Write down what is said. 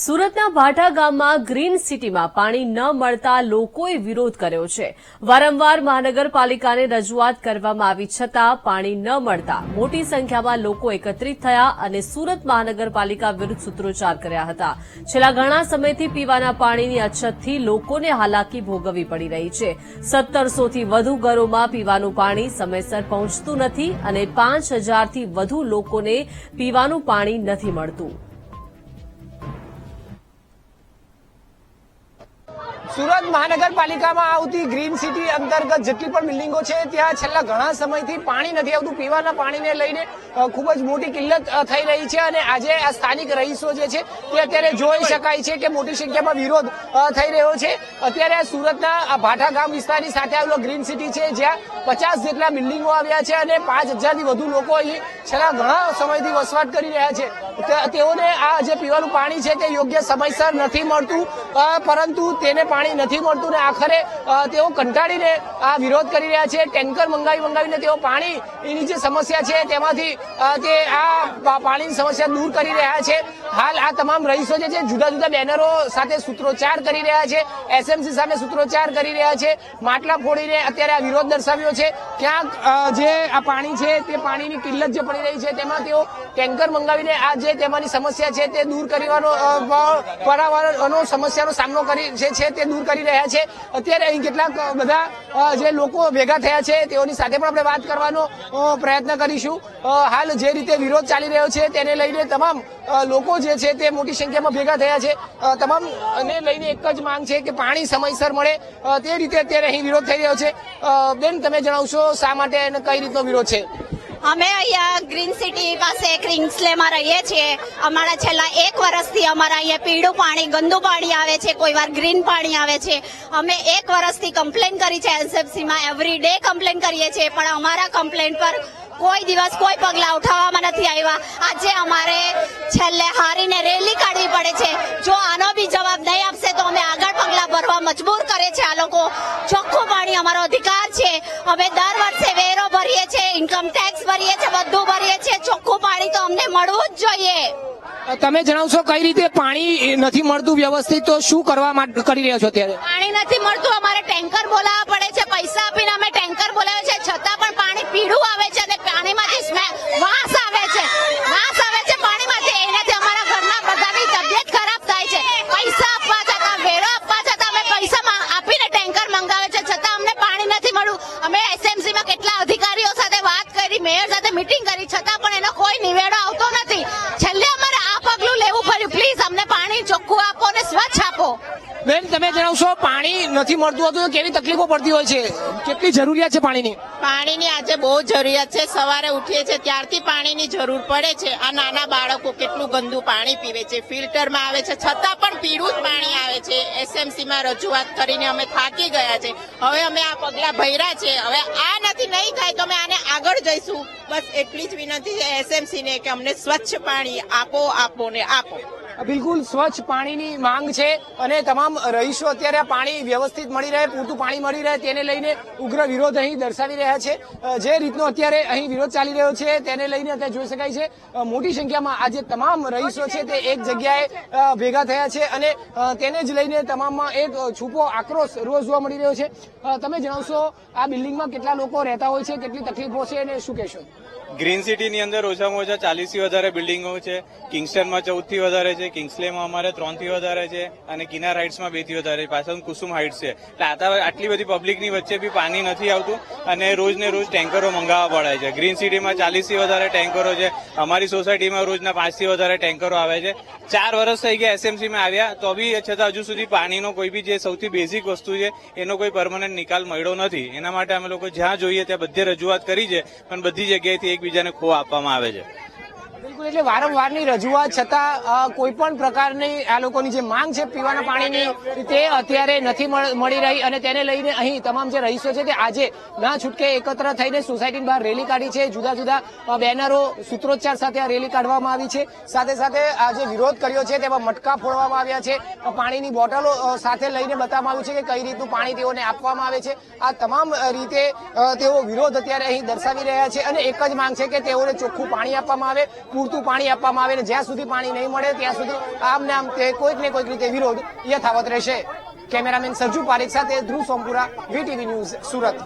સુરતના ભાટા ગામમાં ગ્રીન સિટીમાં પાણી ન મળતા લોકોએ વિરોધ કર્યો છે. વારંવાર મહાનગરપાલિકાને રજૂઆત કરવામાં આવી છતાં પાણી ન મળતા મોટી સંખ્યામાં લોકો એકત્રિત થયા અને સુરત મહાનગરપાલિકા વિરુદ્ધ સૂત્રોચ્ચાર કર્યા હતા. છેલ્લા ઘણા સમયથી પીવાના પાણીની અછતથી લોકોને હાલાકી ભોગવવી પડી રહી છે. સત્તરસોથી વધુ ઘરોમાં પીવાનું પાણી સમયસર પહોંચતું નથી અને પાંચ હજારથી વધુ લોકોને પીવાનું પાણી નથી મળતું. સુરત મહાનગરપાલિકામાં આવતી ગ્રીન સિટી અંતર્ગત જેટલી પણ બિલ્ડિંગો છે, ત્યાં છેલ્લા ઘણા સમયથી પાણી નથી આવતું. પીવાના પાણીને લઈને ખૂબ જ મોટી કિલ્લત થઈ રહી છે અને આજે આ સ્થાનિક રહીશો જે છે, તે અત્યારે જોઈ શકાય છે કે મોટી સંખ્યામાં વિરોધ થઈ રહ્યો છે. અત્યારે સુરતના ભાઠા ગામ વિસ્તારની સાથે આવેલો ગ્રીન સિટી છે, જ્યાં પચાસ જેટલા બિલ્ડિંગો આવ્યા છે અને પાંચ હજારથી વધુ લોકો અહીં છેલ્લા ઘણા સમયથી વસવાટ કરી રહ્યા છે. તેઓને આ જે પીવાનું પાણી છે, તે યોગ્ય સમયસર નથી મળતું પરંતુ તેને પાણી નથી મળતું ને આખરે તેઓ કંટાળીને આ વિરોધ કરી રહ્યા છે, ટેન્કર મંગાવી મંગાવીને તેઓ પાણીની જે સમસ્યા છે તેમાંથી તે આ પાણીની સમસ્યા દૂર કરી રહ્યા છે. હાલ આ તમામ રહીશો જે છે, જુદા જુદા બેનરો સાથે સૂત્રોચ્ચાર કરી રહ્યા છે એસએમસી સામે સૂત્રોચ્ચાર કરી રહ્યા છે, માટલા ફોડીને અત્યારે આ વિરોધ દર્શાવ્યો છે. ક્યાંક જે આ પાણી છે, તે પાણીની કિલ્લત જે પડી રહી છે, તેમાં તેઓ ટેન્કર મંગાવીને આ જે તેમાંની સમસ્યા છે, તે દૂર કરવાનો પર્યાવરણનો સમસ્યાનો સામનો કરી છે, તે દૂર કરી રહ્યા છે. અત્યારે અહીં કેટલાક બધા જે લોકો ભેગા થયા છે, તેઓની સાથે પણ આપણે વાત કરવાનો પ્રયત્ન કરીશું. હાલ જે રીતે વિરોધ ચાલી રહ્યો છે, તેને લઈને તમામ લોકો જે છે તે મોટી સંખ્યામાં ભેગા થયા છે. તમામ ને લઈને એક જ માંગ છે કે પાણી સમયસર મળે. તે રીતે અત્યારે અહીં વિરોધ થઈ રહ્યો છે. બેન, તમે જણાવશો શા માટે અને કઈ રીતનો વિરોધ છે? અમે અહીંયા ગ્રીન સિટી પાસે ક્રિંગ્સલેમાં રહીએ છીએ. અમારા છેલ્લા એક વર્ષથી અમારા અહીંયા પીળું પાણી, ગંદુ પાણી આવે છે, કોઈ વાર ગ્રીન પાણી આવે છે. અમે એક વર્ષથી કમ્પ્લેન કરી છે એસએફસીમાં એવરી ડે કમ્પ્લેન કરીએ છીએ, પણ અમારા કમ્પ્લેન પર કોઈ દિવસ કોઈ પગલાં ઉઠાવવામાં નથી આવ્યા. આજે અમારે છેલ્લે હારીને રેલી કાઢવી પડે છે. જો આનો બી જવાબ નહીં આપશે તો અમે આગળ પગલાં ભરવા મજબૂર કરે છે આ લોકો. ચોખ્ખું પાણી અમારો અધિકાર છે. અમે દર વર્ષે વેરો ભરીએ છીએ ઇન્કમ ટેક્સ ભરીએ છીએ, બધું ભરીએ છીએ. ચોખ્ખું પાણી તો અમને મળવું જ જોઈએ. તમે જણાવશો કઈ રીતે પાણી નથી મળતું વ્યવસ્થિત? તો શું કરવા કરી રહ્યા છો અત્યારે? પાણી નથી મળતું. અમારે ટેન્કર બોલાવવા પડે છે. પૈસા આપીને અમે ટેન્કર બોલાવે છે છતાં પણ પાણી પીળું આવે છે અને પાણીમાંથી વાસ આવે છે. વાસ આવે છે પાણીમાંથી. એનાથી અમારા ઘરના બધાની તબિયત ખરાબ થાય છે. પૈસા આપવા છતાં વેરો આપવા છતાં અમે પૈસા આપીને ટેન્કર મંગાવે છે. છતાં અમને પાણી નથી મળ્યું. અમે એસએમસી માં કેટલા અધિકારીઓ સાથે વાત કરી, મેયર સાથે મીટિંગ કરી. છતાં પણ એનો કોઈ નિવેડો આવતો નથી છેલ્લે અમારે આ પગલું લેવું પડ્યું પ્લીઝ અમને પાણી ચોખ્ખું આપો અને સ્વચ્છ આપો બેન, તમે જણાવશો, પાણી નથી મળતું હતું કેવી તકલીફો પડતી હોય છે? કેટલી જરૂરિયાત છે પાણીની? પાણીની આજે બહુ જરૂરિયાત છે. સવારે ઉઠીએ છીએ, ત્યારથી પાણીની જરૂર પડે છે. આ નાના બાળકો કેટલું ગંદુ પાણી પીવે છે. ફિલ્ટરમાં આવે છે. છતાં પણ પીળું જ પાણી આવે છે. એસએમસીમાં રજૂઆત કરીને અમે થાકી ગયા છે. હવે અમે આ પગલા ભર્યા છે. હવે આ નથી, નહીં થાય તો અમે આને આગળ જઈશું. બસ એટલી જ વિનંતી છે એસએમસીને કે અમને સ્વચ્છ પાણી આપો આપો ને આપો. બિલકુલ સ્વચ્છ પાણીની માંગ છે અને તમામ રહીશો અત્યારે પાણી વ્યવસ્થિત મળી રહે, પૂરતું પાણી મળી રહે તેને લઈને ઉગ્ર વિરોધ અહીં દર્શાવી રહ્યા છે. જે રીતનો અત્યારે અહીં વિરોધ ચાલી રહ્યો છે તેને લઈને અત્યારે જોઈ શકાય છે. મોટી સંખ્યામાં આજે તમામ રહીશો છે તે એક જગ્યાએ ભેગા થયા છે અને તેને જ લઈને તમામમાં એક છૂપો આક્રોશ રોજ જોવા મળી રહ્યો છે. તમે જણાવશો આ બિલ્ડિંગમાં કેટલા લોકો રહેતા હોય છે, કેટલી તકલીફો છે અને શું કહેશો? ગ્રીન સિટીની અંદર ઓછામાં ઓછા ચાલીસથી વધારે બિલ્ડિંગો છે, કિંગસ્ટનમાં ચૌદથી વધારે છે કિંગ્સલેમાં અમારે ત્રણથી વધારે છે અને કિનાર હાઇટ્સમાં બેથી વધારે છે. પાછળ કુસુમ હાઇટ્સ છે. એટલે આટલી બધી પબ્લિકની વચ્ચે બી પાણી નથી આવતું અને રોજ ને રોજ ટેન્કરો મંગાવવા પડે છે. ગ્રીન સિટીમાં ચાલીસથી વધારે ટેન્કરો છે. અમારી સોસાયટીમાં રોજના પાંચથી વધારે ટેન્કરો આવે છે. ચાર વર્ષ થઈ ગયા એસએમસીમાં આવ્યા, તો બી છતાં હજુ સુધી પાણીનો કોઈ બી જે સૌથી બેઝિક વસ્તુ છે, એનો કોઈ પરમનન્ટ નિકાલ મળ્યો નથી. એના માટે અમે લોકો જ્યાં જોઈએ ત્યાં બધે રજૂઆત કરી છે, પણ બધી જગ્યાએથી એકબીજાને ખો આપવામાં આવે છે. બિલકુલ, એટલે વારંવારની રજૂઆત છતાં કોઈ પણ પ્રકારની આ લોકોની જે માંગ છે પીવાના પાણીની, તે અત્યારે નથી મળી રહી અને તેને લઈને અહીં તમામ જે રહીશો છે તે આજે ના છૂટકે એકત્ર થઈને સોસાયટી બહાર રેલી કાઢી છે. જુદા જુદા બેનરો સૂત્રોચ્ચાર સાથે આ રેલી કાઢવામાં આવી છે. સાથે સાથે આ જે વિરોધ કર્યો છે તેમાં મટકા ફોડવામાં આવ્યા છે. પાણીની બોટલો સાથે લઈને બતાવવામાં આવ્યું છે કે કઈ રીતનું પાણી તેઓને આપવામાં આવે છે. આ તમામ રીતે તેઓ વિરોધ અત્યારે અહીં દર્શાવી રહ્યા છે અને એક જ માંગ છે કે તેઓને ચોખ્ખું પાણી આપવામાં આવે. પૂરતું પાણી આપવામાં આવે ને જ્યાં સુધી પાણી નહીં મળે, ત્યાં સુધી આમ ને આમ તે કોઈક ને કોઈક રીતે વિરોધ યથાવત રહેશે. કેમેરામેન સરજુ પારેખ સાથે ધ્રુવ સોમપુરા, વીટીવી ન્યૂઝ સુરત.